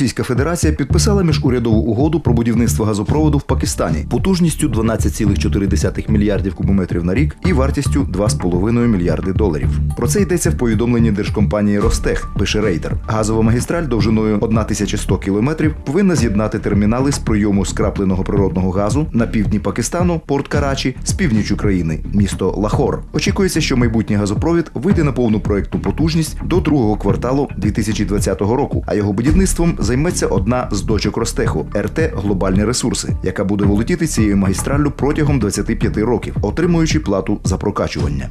Російська Федерація підписала міжурядову угоду про будівництво газопроводу в Пакистані потужністю 12,4 мільярдів кубометрів на рік і вартістю 2,5 мільярди доларів. Про це йдеться в повідомленні держкомпанії Ростех. Пише рейдер. Газова магістраль довжиною 1100 кілометрів повинна з'єднати термінали з прийому скрапленого природного газу на півдні Пакистану, порт Карачі, з північ України, місто Лахор. Очікується, що майбутній газопровід вийде на повну проектну потужність до другого кварталу 2020 року, а його будівництвом займеться одна з дочок Ростеху РТ Глобальні ресурси, яка буде володіти цією магістраллю протягом 25 років, отримуючи плату за прокачування.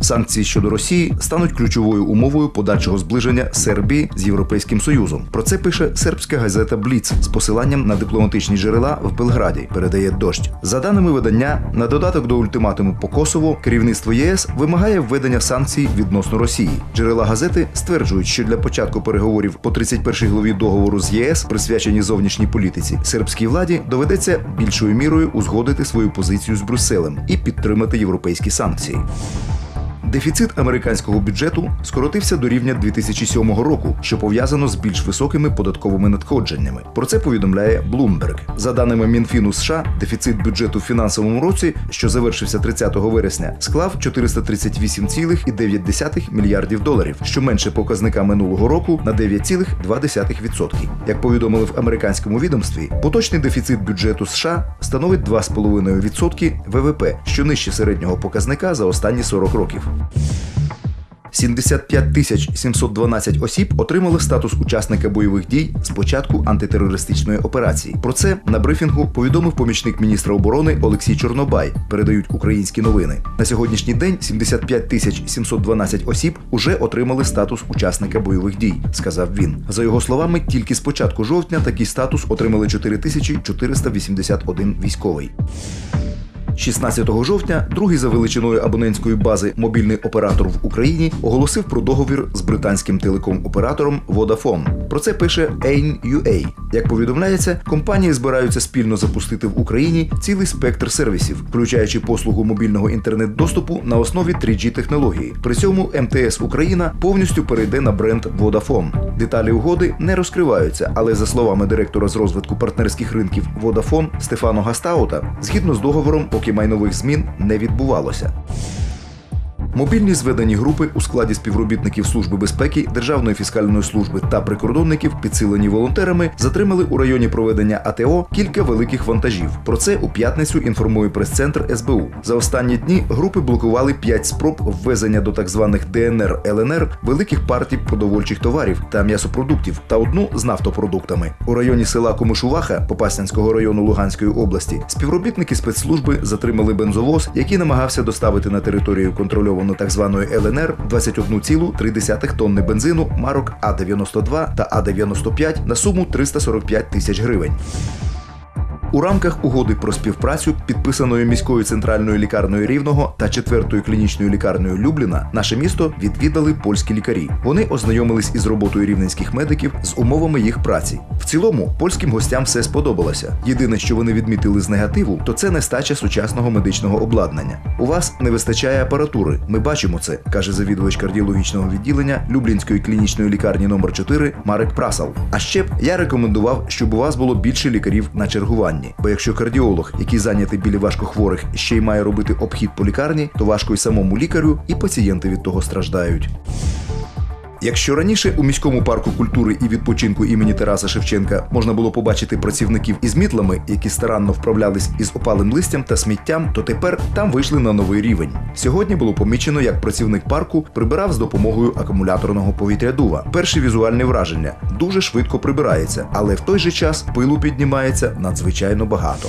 Санкції щодо Росії стануть ключовою умовою подальшого зближення Сербії з Європейським Союзом. Про це пише сербська газета Бліц з посиланням на дипломатичні джерела в Белграді. Передає дощ. За даними видання, на додаток до ультиматуму по Косово, керівництво ЄС вимагає введення санкцій відносно Росії. Джерела газети стверджують, що для початку переговорів по 31 главі договору з ЄС, присвячені зовнішній політиці, сербській владі доведеться більшою мірою узгодити свою позицію з Брюсселем і підтримати європейські санкції. Дефіцит американського бюджету скоротився до рівня 2007 року, що пов'язано з більш високими податковими надходженнями. Про це повідомляє Bloomberg. За даними Мінфіну США, дефіцит бюджету в фінансовому році, що завершився 30 вересня, склав 438,9 мільярдів доларів, що менше показника минулого року на 9,2%. Як повідомили в американському відомстві, поточний дефіцит бюджету США становить 2,5% ВВП, що нижче середнього показника за останні 40 років. 75 тисяч 712 осіб отримали статус учасника бойових дій з початку антитерористичної операції. Про це на брифінгу повідомив помічник міністра оборони Олексій Чорнобай. Передають українські новини. На сьогоднішній день 75 тисяч 712 осіб уже отримали статус учасника бойових дій, сказав він. За його словами, тільки з початку жовтня такий статус отримали 4481 військовий. 16 жовтня другий за величиною абонентської бази мобільний оператор в Україні оголосив про договір з британським телеком-оператором Vodafone. Про це пише AIM.UA. Як повідомляється, компанії збираються спільно запустити в Україні цілий спектр сервісів, включаючи послугу мобільного інтернет-доступу на основі 3G технології. При цьому МТС Україна повністю перейде на бренд Vodafone. Деталі угоди не розкриваються, але за словами директора з розвитку партнерських ринків Vodafone Стефано Гастаута, згідно з договором, поки майнових змін не відбувалося. Мобільні зведені групи у складі співробітників Служби безпеки, Державної фіскальної служби та прикордонників, підсилені волонтерами, затримали у районі проведення АТО кілька великих вантажів. Про це у п'ятницю інформує прес-центр СБУ. За останні дні групи блокували п'ять спроб ввезення до так званих ДНР ЛНР великих партій продовольчих товарів та м'ясопродуктів та одну з нафтопродуктами. У районі села Комишуваха Попаснянського району Луганської області співробітники спецслужби затримали бензовоз, який намагався доставити на територію контрольовану так званої ЛНР 21,3 тонни бензину марок А92 та А95 на суму 345 тисяч гривень. У рамках угоди про співпрацю, підписаної міською центральною лікарнею Рівного та четвертою клінічною лікарнею Любліна, наше місто відвідали польські лікарі. Вони ознайомились із роботою рівненських медиків з умовами їх праці. В цілому, польським гостям все сподобалося. Єдине, що вони відмітили з негативу, то це нестача сучасного медичного обладнання. У вас не вистачає апаратури. Ми бачимо це, каже завідувач кардіологічного відділення Люблінської клінічної лікарні номер 4 Марек Прасал. А ще б я рекомендував, щоб у вас було більше лікарів на чергуванні. Бо якщо кардіолог, який зайнятий біля важкохворих, ще й має робити обхід по лікарні, то важко й самому лікарю, і пацієнти від того страждають. Якщо раніше у міському парку культури і відпочинку імені Тараса Шевченка можна було побачити працівників із мітлами, які старанно вправлялись із опалим листям та сміттям, то тепер там вийшли на новий рівень. Сьогодні було помічено, як працівник парку прибирав з допомогою акумуляторного повітрядува. Перші візуальні враження дуже швидко прибирається, але в той же час пилу піднімається надзвичайно багато.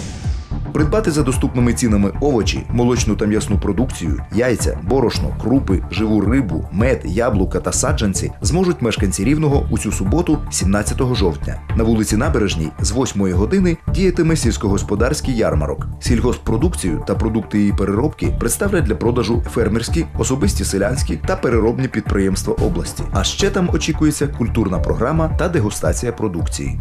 Придбати за доступними цінами овочі, молочну та м'ясну продукцію, яйця, борошно, крупи, живу рибу, мед, яблука та саджанці зможуть мешканці рівного у цю суботу, 17 жовтня. На вулиці Набережній з 8 години діятиме сільськогосподарський ярмарок. Сільгоспродукцію та продукти її переробки представлять для продажу фермерські, особисті селянські та переробні підприємства області. А ще там очікується культурна програма та дегустація продукції.